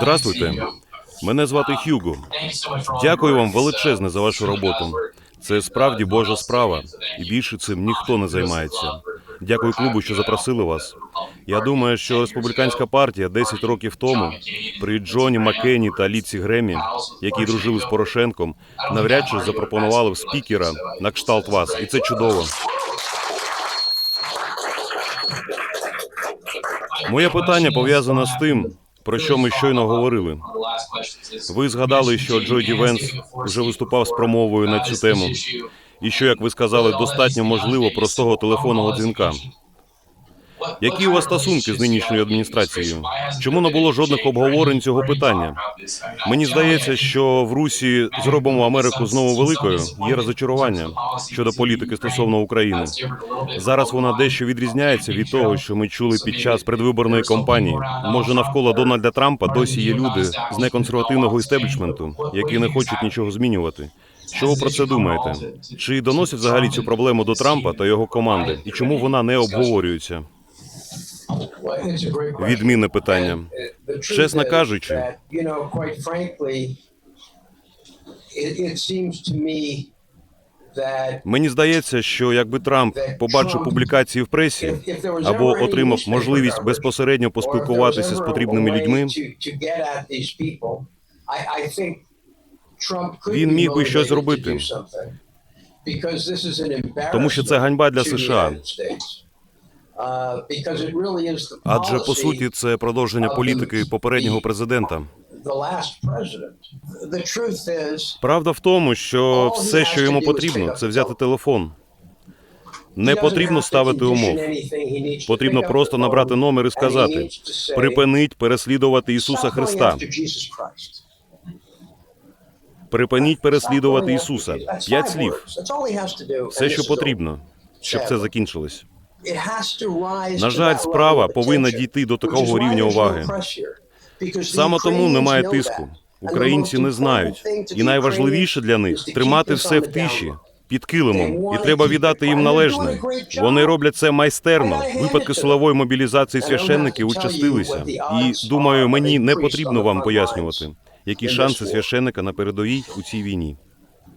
Здравствуйте. Мене звати Хьюго. Дякую вам величезне за вашу роботу. Це справді Божа справа, і більше цим ніхто не займається. Дякую клубу, що запросили вас. Я думаю, що республіканська партія 10 років тому при Джоні Маккені та Ліці Гремі, які дружили з Порошенком, навряд чи запропонували б спікера на кшталт вас, і це чудово. Моє питання пов'язане з тим, про що ми щойно говорили. Ви згадали, що Джо Ді Венс вже виступав з промовою на цю тему, і що, як ви сказали, достатньо можливо простого телефонного дзвінка. Які у вас стосунки з нинішньою адміністрацією? Чому не було жодних обговорень цього питання? Мені здається, що в Русі зробимо Америку знову великою. Є розочарування щодо політики стосовно України. Зараз вона дещо відрізняється від того, що ми чули під час предвиборної кампанії. Може, навколо Дональда Трампа досі є люди з неконсервативного істеблішменту, які не хочуть нічого змінювати. Що ви про це думаєте? Чи доносять взагалі цю проблему до Трампа та його команди? І чому вона не обговорюється? Відмінне питання. Чесно кажучи, Мені здається, що якби Трамп побачив публікації в пресі або отримав можливість безпосередньо поспілкуватися з потрібними людьми, він міг би щось зробити. тому що це ганьба для США. Адже по суті це продовження політики попереднього президента. Правда в тому, що все, що йому потрібно, це взяти телефон. Не потрібно ставити умов. Потрібно просто набрати номер і сказати: припиніть переслідувати Ісуса Христа. Припиніть переслідувати Ісуса. П'ять слів. Все, що потрібно, щоб це закінчилось. На жаль, справа повинна дійти до такого рівня уваги. Саме тому немає тиску. Українці не знають, і найважливіше для них тримати все в тиші. Під килимом, і треба віддати їм належне. Вони роблять це майстерно. Випадки силової мобілізації священників участилися. І думаю, мені не потрібно вам пояснювати, які шанси священника на передовій у цій війні.